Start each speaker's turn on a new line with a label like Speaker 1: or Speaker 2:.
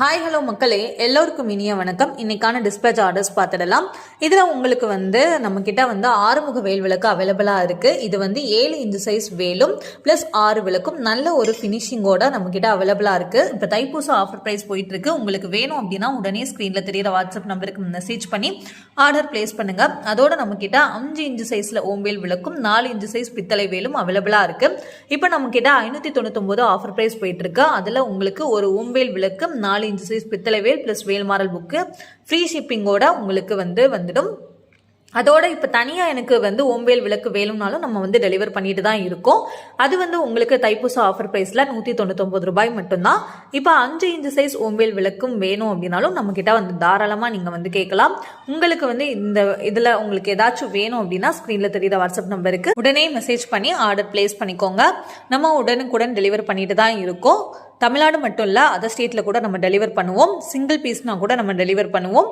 Speaker 1: Hi hello மக்களே. எல்லோருக்கும் இனிய வணக்கம். இன்னைக்கான டிஸ்பேச் ஆர்டர்ஸ் பார்த்துடலாம். இதில் உங்களுக்கு வந்து நம்ம கிட்ட வந்து ஆறுமுக வேல் விளக்கு அவைலபிளாக இருக்கு. இது வந்து ஏழு இன்ச்சு சைஸ் வேலும் ப்ளஸ் ஆறு விளக்கும். நல்ல ஒரு ஃபினிஷிங்கோட நம்ம கிட்ட அவைலபிளாக இருக்கு. இப்போ தைப்பூசம் ஆஃபர் ப்ரைஸ் போயிட்டு இருக்கு உங்களுக்கு வேணும் அப்படின்னா உடனே ஸ்க்ரீனில் தெரியிற வாட்ஸ்அப் நம்பருக்கு மெசேஜ் பண்ணி ஆர்டர் பிளேஸ் பண்ணுங்க. அதோட நம்ம கிட்ட அஞ்சு இன்ச்சு சைஸ்ல ஓம்பேல் விளக்கும் நாலு இன்ச்சு சைஸ் பித்தளை வேலும் அவைலபிளாக இருக்கு. இப்போ நம்ம கிட்ட ஐநூற்றி தொண்ணூத்தொம்பது ஆஃபர் ப்ரைஸ் போயிட்டு இருக்கு அதில் உங்களுக்கு ஒரு ஓம்பேல் விளக்கும் நாலு இன்ச்சு சைஸ் பித்தளை வேல் ப்ளஸ் வேல்மாரல் புக்கு ஃப்ரீ ஷிப்பிங்கோட உங்களுக்கு வந்து வந்துடும். அதோட இப்போ தனியாக எனக்கு வந்து ஓம்பேல் விளக்கு வேணும்னாலும் நம்ம வந்து டெலிவர் பண்ணிட்டு தான் இருக்கோம். அது வந்து உங்களுக்கு தைப்பூச ஆஃபர் ப்ரைஸில் நூற்றி தொண்ணூத்தொம்பது ரூபாய் மட்டும்தான். இப்போ அஞ்சு இன்ச்சு சைஸ் ஓம்பேல் விளக்கும் வேணும் அப்படின்னாலும் நம்மக்கிட்ட வந்து தாராளமாக நீங்கள் வந்து கேட்கலாம். உங்களுக்கு வந்து இந்த இதில் உங்களுக்கு ஏதாச்சும் வேணும் அப்படின்னா ஸ்க்ரீனில் தெரியுற வாட்ஸ்அப் நம்பருக்கு உடனே மெசேஜ் பண்ணி ஆர்டர் பிளேஸ் பண்ணிக்கோங்க. நம்ம உடனுக்குடன் டெலிவர் பண்ணிட்டு தான் இருக்கோம். தமிழ்நாடு மட்டும் இல்லை அதர் ஸ்டேட்டில் கூட நம்ம டெலிவர் பண்ணுவோம். சிங்கிள் பீஸ்னால் கூட நம்ம டெலிவர் பண்ணுவோம்.